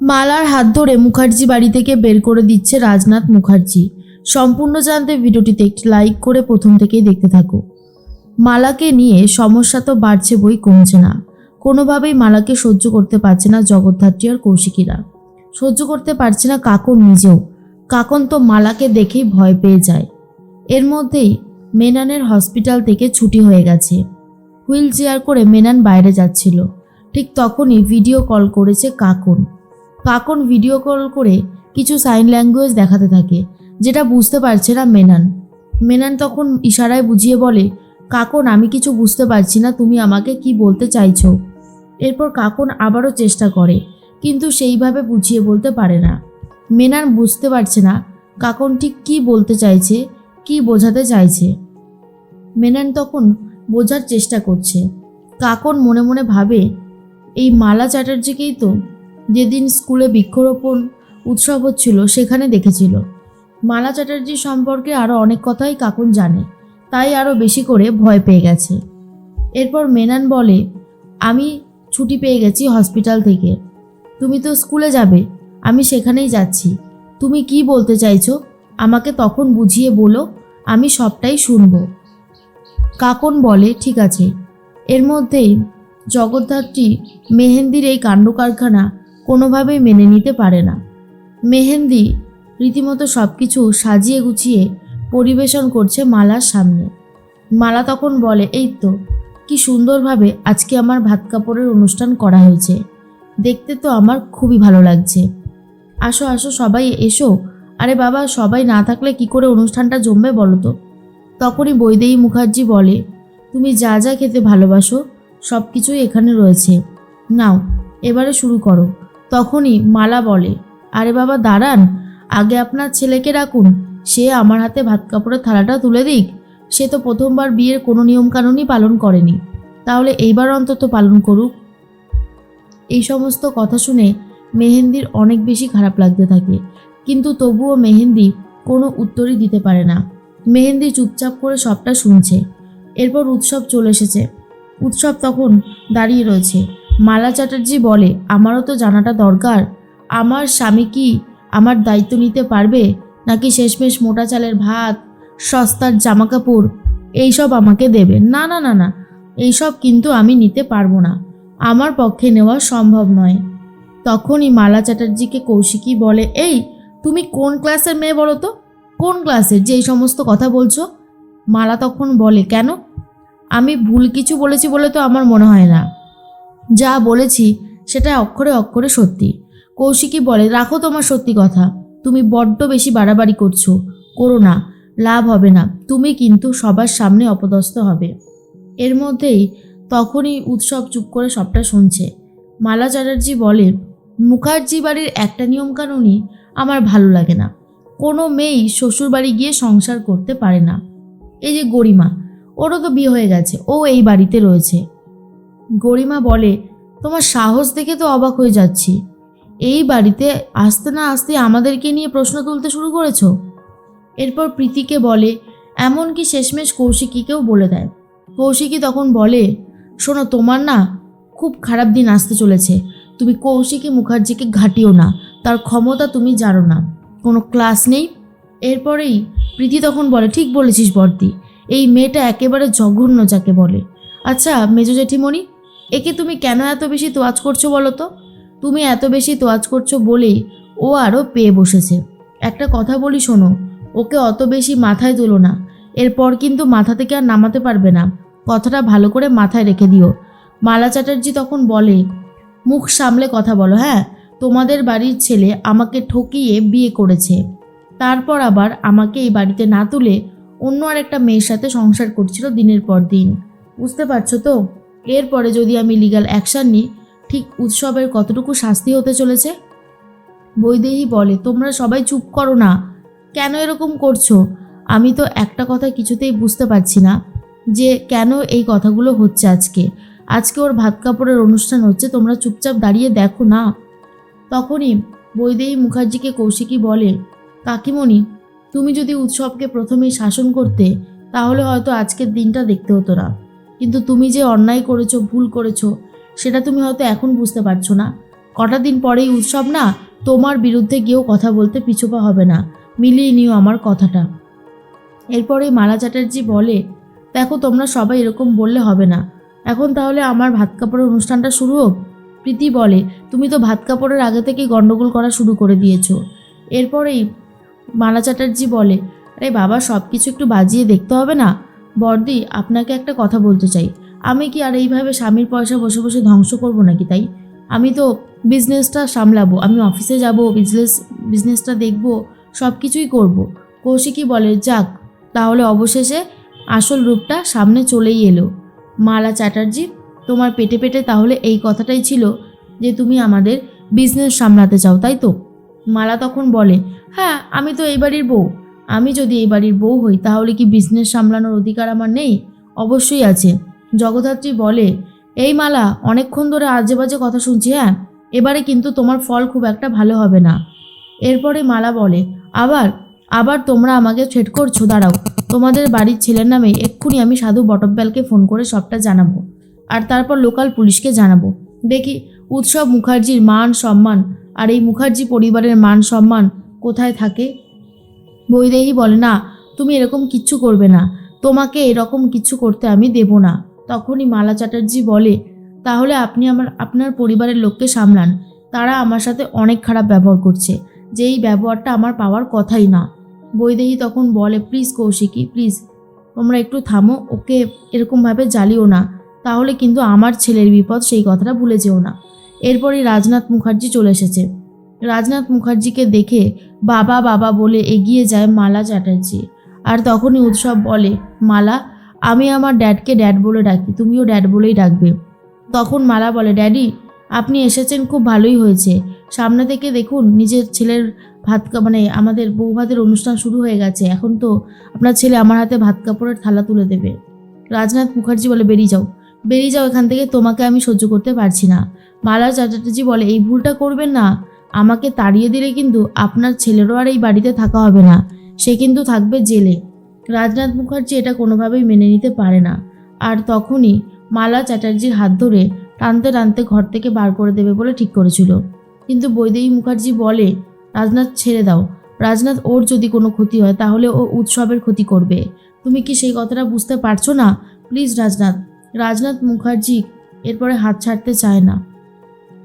মালার হাত ধরে মুখার্জি বাড়ি থেকে বের করে দিচ্ছে রাজনাথ মুখার্জি। সম্পূর্ণ জানতে ভিডিওটিতে একটি লাইক করে প্রথম থেকেই দেখতে থাকো। মালাকে নিয়ে সমস্যা তো বাড়ছে বই কমছে না। কোনোভাবেই মালাকে সহ্য করতে পারছে না জগদ্ধাত্রী আর কৌশিকীরা। সহ্য করতে পারছে না কাকন নিজেও। কাকন তো মালাকে দেখেই ভয় পেয়ে যায়। এর মধ্যেই মেনানের হসপিটাল থেকে ছুটি হয়ে গেছে। হুইল চেয়ার করে মেনান বাইরে যাচ্ছিল। ঠিক তখনই ভিডিও কল করেছে কাকন। কাকন ভিডিও কল করে কিছু সাইন ল্যাঙ্গুয়েজ দেখাতে থাকে, যেটা বুঝতে পারছে না মেনান। মেনান তখন ইশারায় বুঝিয়ে বলে, কাকন, আমি কিছু বুঝতে পারছি না, তুমি আমাকে কি বলতে চাইছো? এরপর কাকন আবারও চেষ্টা করে, কিন্তু সেইভাবে বুঝিয়ে বলতে পারে না। মেনান বুঝতে পারছে না, কাকন ঠিক কী বলতে চাইছে, কি বোঝাতে চাইছে? মেনান তখন বোঝার চেষ্টা করছে। কাকন মনে মনে ভাবে, এই মালা চ্যাটার্জিকেই তো যেদিন স্কুলে বৃক্ষরোপণ উৎসব হচ্ছিল, সেখানে দেখেছিল। মালা চ্যাটার্জি সম্পর্কে আরও অনেক কথাই কাকুন জানে, তাই আরও বেশি করে ভয় পেয়ে গেছে। এরপর মেনান বলে, আমি ছুটি পেয়ে গেছি হসপিটাল থেকে। তুমি তো স্কুলে যাবে, আমি সেখানেই যাচ্ছি। তুমি কি বলতে চাইছো? আমাকে তখন বুঝিয়ে বলো, আমি সবটাই শুনব। কাকন বলে, ঠিক আছে। এর মধ্যেই জগদ্ধাত্রী মেহেন্দির এই কাণ্ড কারখানা কোনোভাবেই মেনে নিতে পারে না। মেহেন্দি রীতিমতো সব কিছু সাজিয়ে গুছিয়ে পরিবেশন করছে মালার সামনে। মালা তখন বলে, এই তো, কি সুন্দরভাবে আজকে আমার ভাত কাপড়ের অনুষ্ঠান করা হয়েছে। দেখতে তো আমার খুবই ভালো লাগছে। আসো আসো, সবাই এসো। আরে বাবা, সবাই না থাকলে কি করে অনুষ্ঠানটা জমবে বলো তো? তখনই বৈদেহী মুখার্জি বলে, তুমি যা যা খেতে ভালোবাসো সব কিছুই এখানে রয়েছে। নাও, এবারে শুরু করো। তখনই মালা বলে, আরে বাবা, দাঁড়ান। আগে আপনার ছেলেকে রাখুন সে আমার হাতে ভাত কাপড়ের থালাটা তুলে দিক। সে তো প্রথমবার বিয়ের কোনো নিয়মকানুনই পালন করেনি। তাহলে এইবার অন্তত পালন করুক। এই সমস্ত কথা শুনে মেহেন্দির অনেক বেশি খারাপ লাগতে থাকে। কিন্তু তবুও মেহেন্দি কোনো উত্তরই দিতে পারে না। মেহেন্দি চুপচাপ করে সবটা শুনছে। এরপর উৎসব চলে এসেছে। উৎসব তখন দাঁড়িয়ে রয়েছে। মালা চ্যাটার্জি বলে, আমারও তো জানাটা দরকার। আমার স্বামী কি আমার দায়িত্ব নিতে পারবে? নাকি শেষমেশ মোটা চালের ভাত, সস্তার জামা কাপড় এইসব আমাকে দেবে? না না না না, এইসব কিন্তু আমি নিতে পারব না। আমার পক্ষে নেওয়া সম্ভব নয়। তখনই মালা চ্যাটার্জিকে কৌশিকী বলে, এই, তুমি কোন ক্লাসের মেয়ে বলো তো? কোন ক্লাসের? যে এই সমস্ত কথা বলছো? মালা তখন বলে, কেন? আমি ভুল কিছু বলেছি বলে তো আমার মনে হয় না। যা বলেছি সেটা অক্ষরে অক্ষরে সত্যি। কৌশিকী বলে, রাখো তোমার সত্যি কথা। তুমি বড্ড বেশি বাড়াবাড়ি করছ। করো না, লাভ হবে না। তুমি কিন্তু সবার সামনে অপদস্থ হবে। এর মধ্যেই তখনই উৎসব চুপ করে সবটা শুনছে। মালা চ্যাটার্জি বলে, মুখার্জি বাড়ির একটা নিয়মকানুনই আমার ভালো লাগে না। কোনো মেয়েই শ্বশুর বাড়ি গিয়ে সংসার করতে পারে না। এই যে গরিমা, ওরও তো বিয়ে হয়ে গেছে। ও এই বাড়িতে রয়েছে। গরিমা বলে, তোমার সাহস দেখে তো অবাক হয়ে যাচ্ছি। এই বাড়িতে আসতে না আসতে আমাদেরকে নিয়ে প্রশ্ন তুলতে শুরু করেছ? এরপর প্রীতিকে বলে, এমনকি শেষমেশ কৌশিকীকেও বলে দেয়। কৌশিকী তখন বলে, শোনো, তোমার না খুব খারাপ দিন আসতে চলেছে। তুমি কৌশিকী মুখার্জিকে ঘাটিও না, তার ক্ষমতা তুমি জানো না। কোনো ক্লাস নেই? এরপরেই প্রীতি তখন বলে, ঠিক বলেছিস বর্দি, এই মেয়েটা একেবারে জঘন্য যাকে বলে। আচ্ছা মেজো জেঠিমণি একে তুমি কেন এত বেশি তোয়াজ করছ বলো তো? তুমি এত বেশি তোয়াজ করছ বলেই ও আরও পেয়ে বসেছে। একটা কথা বলি শোনো, ওকে অত বেশি মাথায় তোলো না। এরপর কিন্তু মাথা থেকে আর নামাতে পারবে না। কথাটা ভালো করে মাথায় রেখে দিও। মালা চ্যাটার্জি তখন বলে, মুখ সামলে কথা বলো হ্যাঁ? তোমাদের বাড়ির ছেলে আমাকে ঠকিয়ে বিয়ে করেছে। তারপর আবার আমাকে এই বাড়িতে না তুলে অন্য আরেকটা মেয়ের সাথে সংসার করছিল দিনের পর দিন। বুঝতে পারছ তো? এরপরে যদি আমি লিগ্যাল অ্যাকশান নিই, ঠিক উৎসবের কতটুকু শাস্তি হতে চলেছে? বৈদেহী বলে, তোমরা সবাই চুপ করো না। কেন এরকম করছ? আমি তো একটা কথা কিছুতেই বুঝতে পারছি না, যে কেন এই কথাগুলো হচ্ছে আজকে। আজকে ওর ভাত কাপড়ের অনুষ্ঠান হচ্ছে, তোমরা চুপচাপ দাঁড়িয়ে দেখো না। তখনই বৈদেহী মুখার্জিকে কৌশিকী বলে, কাকিমণি, তুমি যদি উৎসবকে প্রথমেই শাসন করতে, তাহলে হয়তো আজকের দিনটা দেখতে হতো না। কিন্তু তুমি যে অন্যায় করেছ, ভুল করেছ, সেটা তুমি হয়তো এখন বুঝতে পারছ না। কটা দিন পরেই উৎসব না, তোমার বিরুদ্ধে গিয়েও কথা বলতে পিছুপা হবে না। মিলিয়ে নিও আমার কথাটা। এরপরে মালা চ্যাটার্জি বলে, দেখো, তোমরা সবাই এরকম বললে হবে না। এখন তাহলে আমার ভাত কাপড়ের অনুষ্ঠানটা শুরু হোক? প্রীতি বলে, তুমি তো ভাত কাপড়ের আগে থেকেই গণ্ডগোল করা শুরু করে দিয়েছ। এরপরেই মালা চ্যাটার্জি বলে, আরে বাবা সব কিছু একটু বাজিয়ে দেখতে হবে না? বর্দি, আপনাকে একটা কথা বলতে চাই। আমি কি আর এইভাবে স্বামীর পয়সা বসে বসে ধ্বংস করব নাকি তাই? আমি তো বিজনেসটা সামলাবো, আমি অফিসে যাব বিজনেস বিজনেসটা দেখব সব কিছুই করব। কৌশিকই বলে, যাক, তাহলে অবশেষে আসল রূপটা সামনে চলেই এলো। মালা চ্যাটার্জি, তোমার পেটে পেটে তাহলে এই কথাটাই ছিল যে তুমি আমাদের বিজনেস সামলাতে চাও, তাই তো? মালা তখন বলে হ্যাঁ আমি তো এই বাড়ির বউ। আমি যদি এই বাড়ির বউ হই, তাহলে কি বিজনেস সামলানোর অধিকার আমার নেই? অবশ্যই আছে। জগদ্ধাত্রী বলে, এই মালা, অনেকক্ষণ ধরে আজে বাজে কথা শুনছি হ্যাঁ? এবারে কিন্তু তোমার ফল খুব একটা ভালো হবে না। এরপরে মালা বলে, আবার আবার তোমরা আমাকে থ্রেট করছ, দাঁড়াও। তোমাদের বাড়ির ছেলের নামে এক্ষুনি আমি সাধু বটব্যালকে ফোন করে সবটা জানাব। আর তারপর লোকাল পুলিশকে জানাব। দেখি, উৎসব মুখার্জির মান সম্মান, আর এই মুখার্জি পরিবারের মান সম্মান কোথায় থাকে? বৈদেহী বলে, না, তুমি এরকম কিচ্ছু করবে না। তোমাকে এরকম কিছু করতে আমি দেব না। তখনই মালা চ্যাটার্জি বলে, তাহলে আপনি আমার, আপনার পরিবারের লোককে সামলান। তারা আমার সাথে অনেক খারাপ ব্যবহার করছে। যে এই ব্যবহারটা আমার পাওয়ার কথাই না। বৈদেহী তখন বলে, প্লিজ কৌশিকী, প্লিজ, তোমরা একটু থামো, ওকে এরকমভাবে জ্বালিও না। তাহলে কিন্তু আমার ছেলের বিপদ সেই কথাটা ভুলে যেও না। এরপরই রাজনাথ মুখার্জি চলে এসেছে। রাজনাথ মুখার্জিকে দেখে বাবা বাবা বলে এগিয়ে যায় মালা চ্যাটার্জি। আর তখনই উৎসব বলে, মালা, আমি আমার ড্যাডকে ড্যাড বলে ডাকি, তুমিও ড্যাড বলেই ডাকবে। তখন মালা বলে, ড্যাডি, আপনি এসেছেন, খুব ভালোই হয়েছে। সামনে থেকে দেখুন, নিজের ছেলের ভাত মানে আমাদের বউ ভাতের অনুষ্ঠান শুরু হয়ে গেছে। এখন তো আপনার ছেলে আমার হাতে ভাত কাপড়ের থালা তুলে দেবে। রাজনাথ মুখার্জি বলে, বেরিয়ে যাও বেরিয়ে যাও, এখান থেকে তোমাকে আমি সহ্য করতে পারছি না। মালা চ্যাটার্জি বলে, এই ভুলটা করবেন না। আমাকে তাড়িয়ে দিলে কিন্তু আপনার ছেলেরও আর এই বাড়িতে থাকা হবে না। সে কিন্তু থাকবে জেলে। রাজনাথ মুখার্জি এটা কোনোভাবেই মেনে নিতে পারে না। আর তখনই মালা চ্যাটার্জির হাত ধরে টানতে টানতে ঘর থেকে বার করে দেবে বলে ঠিক করেছিল। কিন্তু বৈদেহী মুখার্জি বলে, রাজনাথ, ছেড়ে দাও। রাজনাথ, ওর যদি কোনো ক্ষতি হয় তাহলে ও উৎসবের ক্ষতি করবে। তুমি কি সেই কথাটা বুঝতে পারছ না? প্লিজ, রাজনাথ। রাজনাথ মুখার্জি এরপরে হাত ছাড়তে চায় না।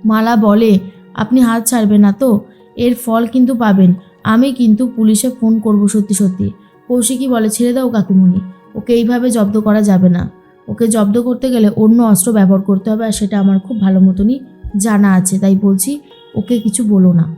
মালা বলে আপনি হাত ছাড়বেন না তো? এর ফল কিন্তু পাবেন। আমি কিন্তু পুলিশে ফোন করব সত্যি সত্যি। কৌশিকই বলে, ছেড়ে দাও কাকুমণি ওকে এইভাবে জব্দ করা যাবে না। ওকে জব্দ করতে গেলে অন্য অস্ত্র ব্যবহার করতে হবে আর সেটা আমার খুব ভালো মতনই জানা আছে, তাই বলছি, ওকে কিছু বলো না।